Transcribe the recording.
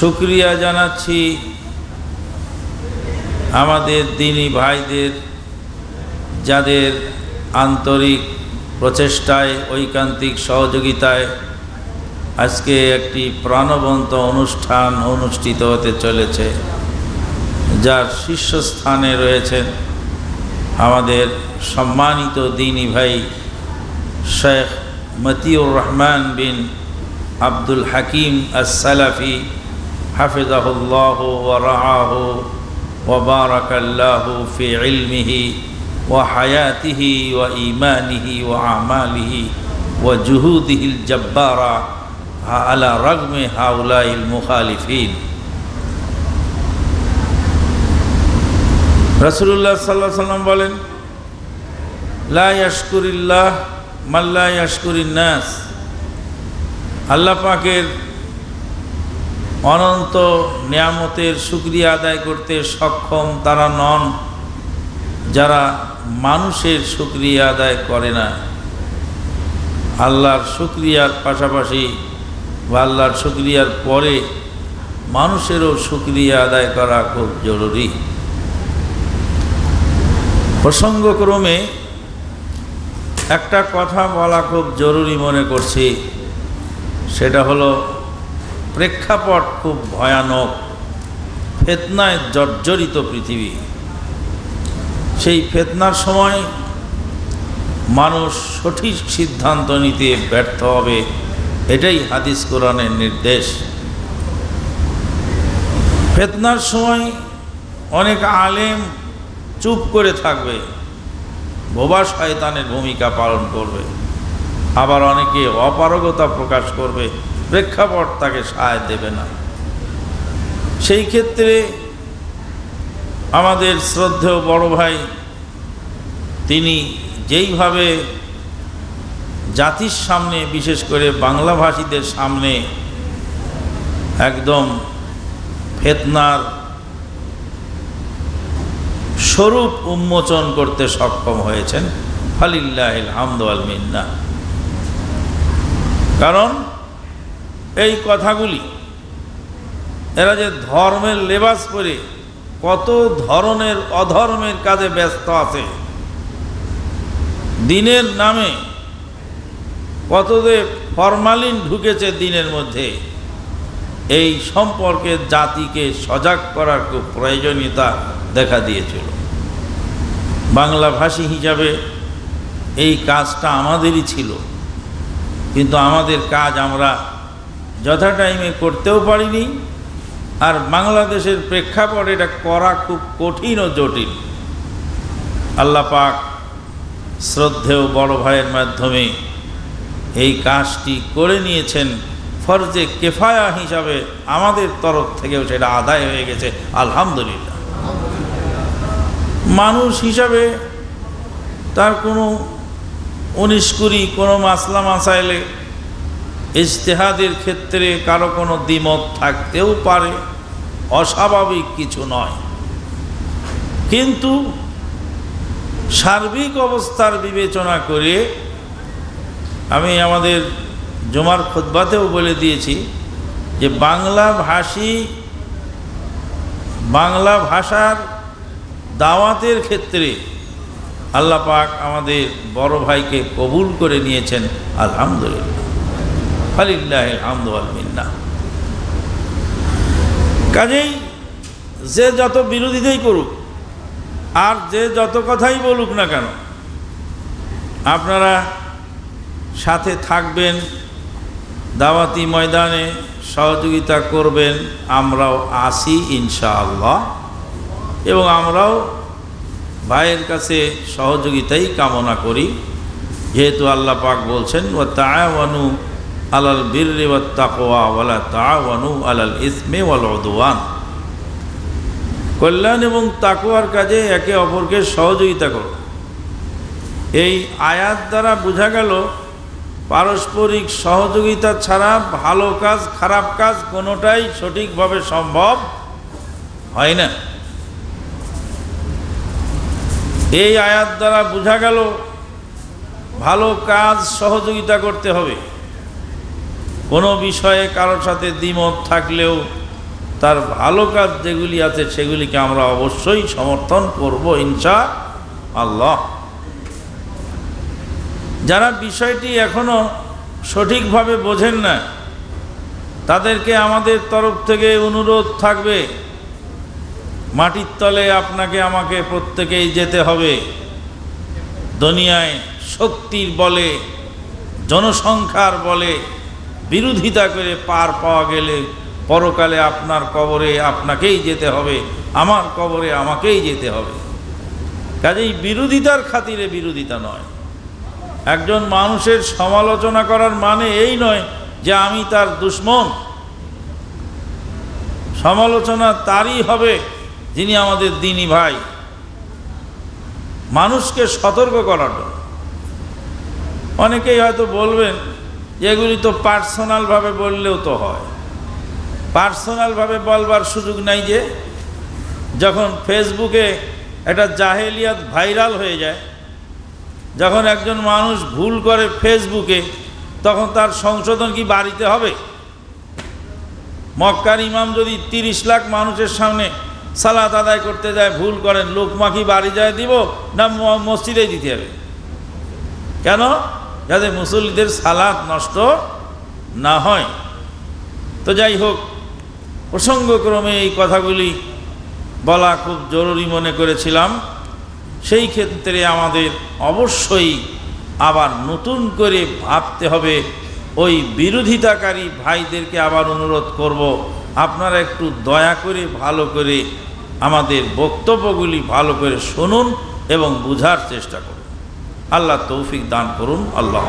শুক্রিয়া জানাচ্ছি আমাদের দিনী ভাইদের, যাদের আন্তরিক প্রচেষ্টায়, ঐকান্তিক সহযোগিতায় আজকে একটি প্রাণবন্ত অনুষ্ঠান অনুষ্ঠিত হতে চলেছে, যার শীর্ষস্থানে রয়েছেন আমাদের সম্মানিত দিনী ভাই শেখ মতিউর রহমান বিন আব্দুল হাকিম আসালাফি হাফিজাহুল্লাহ ওরাহ وبارك الله في علمه وحياته وإيمانه وأعماله وجهوده الجبارة على رغم هؤلاء المخالفين রসুল্লাহ সাল্লাহ সাল্লাম বলেন লা ইয়াশকুরিল্লাহ মাল্লা ইয়াশকুরিন নাস আল্লাহ পাকের অনন্ত নিয়ামতের সুক্রিয়া আদায় করতে সক্ষম তারা নন, যারা মানুষের সুক্রিয়া আদায় করে না। আল্লাহর সুক্রিয়ার পাশাপাশি বা আল্লাহর সুক্রিয়ার পরে মানুষেরও সুক্রিয়া আদায় করা খুব জরুরি। প্রসঙ্গক্রমে একটা কথা বলা খুব জরুরি মনে করছি, সেটা হলো প্রেক্ষাপট খুব ভয়ানক। ফেতনায় জর্জরিত পৃথিবী। সেই ফেতনার সময় মানুষ সঠিক সিদ্ধান্ত নিতে ব্যর্থ হবে, এটাই হাদিস কোরআনের নির্দেশ। ফেতনার সময় অনেক আলেম চুপ করে থাকবে, বোবা শয়তানের ভূমিকা পালন করবে। আবার অনেকে অপারগতা প্রকাশ করবে। প্রেক্ষাপট তাকে সায় দেবে না। সেই ক্ষেত্রে আমাদের শ্রদ্ধেয় বড় ভাই, তিনি যেইভাবে জাতির সামনে, বিশেষ করে বাংলাভাষীদের সামনে একদম ফেতনার স্বরূপ উন্মোচন করতে সক্ষম হয়েছেন ফালিল্লাহ হামদুয়াল মিন্না। কারণ এই কথাগুলি। এরা যে ধর্মের লেবাস পরে কত ধরনের অধর্মের কাজে ব্যস্ত আছে। দিনের নামে কত যে ফরমালিন ঢুকেছে দিনের মধ্যে, এই সম্পর্কে জাতিকে সজাগ করার খুব প্রয়োজনীয়তা দেখা দিয়েছিল। বাংলা ভাষী হিসাবে এই কাজটা আমাদেরই ছিল, কিন্তু আমাদের কাজ আমরা যথা টাইমে করতেও পারিনি। আর বাংলাদেশের প্রেক্ষাপট এটা করা খুব কঠিন ও জটিল। আল্লাহ পাক শ্রদ্ধেয় বড় ভাইয়ের মাধ্যমে এই কাজটি করে নিয়েছেন। ফরজে কেফায়া হিসাবে আমাদের তরফ থেকেও সেটা আদায় হয়ে গেছে, আলহামদুলিল্লাহ। মানুষ হিসাবে তার কোনো উনিশ কুড়ি কোনো মাসলা মাসাইলে ইজতেহাদের ক্ষেত্রে কারও কোনো দ্বিমত থাকতেও পারে, অস্বাভাবিক কিছু নয়। কিন্তু সার্বিক অবস্থার বিবেচনা করে আমি আমাদের জমার খোদবাতেও বলে দিয়েছি যে বাংলা ভাষী, বাংলা ভাষার দাওয়াতের ক্ষেত্রে আল্লাহ পাক আমাদের বড় ভাইকে কবুল করে নিয়েছেন, আলহামদুলিল্লাহ। কাজেই যে যত বিরোধিতাই করুক, আর যে যত কথাই বলুক না কেন, আপনারা সাথে থাকবেন, দাওয়াতি ময়দানে সহযোগিতা করবেন, আমরাও আসি ইনশাআল্লাহ, এবং আমরাও ভাইয়ের কাছে সহযোগিতাই কামনা করি, যেহেতু আল্লাহ পাক বলছেন ও তাওয়ানু আলাল বীর তাকোয়া তাওয়ানু আলাল ইসমে ওয়াল কল্যাণ এবং তাকুয়ার কাজে একে অপরকে সহযোগিতা করো। এই আয়াত দ্বারা বোঝা গেল, পারস্পরিক সহযোগিতা ছাড়া ভালো কাজ, খারাপ কাজ কোনোটাই সঠিকভাবে সম্ভব হয় না। এই আয়াত দ্বারা বোঝা গেল, ভালো কাজ সহযোগিতা করতে হবে। কোনো বিষয়ে কারোর সাথে দ্বিমত থাকলেও তার ভালো কাজ যেগুলি আছে সেগুলিকে আমরা অবশ্যই সমর্থন করব ইনশা আল্লাহ। যারা বিষয়টি এখনও সঠিকভাবে বোঝেন না, তাদেরকে আমাদের তরফ থেকে অনুরোধ থাকবে, মাটির তলে আপনাকে আমাকে প্রত্যেকেই যেতে হবে। দুনিয়ায় শক্তির বলে, জনসংখ্যার বলে বিরোধিতা করে পার পাওয়া গেলে পরকালে আপনার কবরে আপনাকেই যেতে হবে, আমার কবরে আমাকেই যেতে হবে। কাজেই বিরোধিতার খাতিরে বিরোধিতা নয়। একজন মানুষের সমালোচনা করার মানে এই নয় যে আমি তার দুশ্মন। সমালোচনা তারই হবে যিনি আমাদের দিনী ভাই। মানুষকে সতর্ক করার জন্য। অনেকেই হয়তো বলবেন এগুলি তো পার্সোনালভাবে বললেও তো হয়। পার্সোনালভাবে বলবার সুযোগ নাই যে, যখন ফেসবুকে একটা জাহেলিয়াত ভাইরাল হয়ে যায়, যখন একজন মানুষ ভুল করে ফেসবুকে, তখন তার সংশোধন কি বাড়িতে হবে? মক্কার ইমাম যদি তিরিশ লাখ মানুষের সামনে সালাত আদায় করতে যায়, ভুল করেন, লোকমা কি বাড়ি যায় দিব না ম- মসজিদেই দিতে হবে? কেন? যাতে মুসল্লিদের সালাত নষ্ট না হয়। তো যাই হোক, প্রসঙ্গক্রমে এই কথাগুলি বলা খুব জরুরি মনে করেছিলাম। সেই ক্ষেত্রে আমাদের অবশ্যই আবার নতুন করে ভাবতে হবে, ওই বিরোধিতাকারী ভাইদেরকে আবার অনুরোধ করব, আপনারা একটু দয়া করে, ভালো করে আমাদের বক্তব্যগুলি ভালো করে শুনুন এবং বুঝার চেষ্টা করুন। আল্লাহ তৌফিক দান করুন আল্লাহ।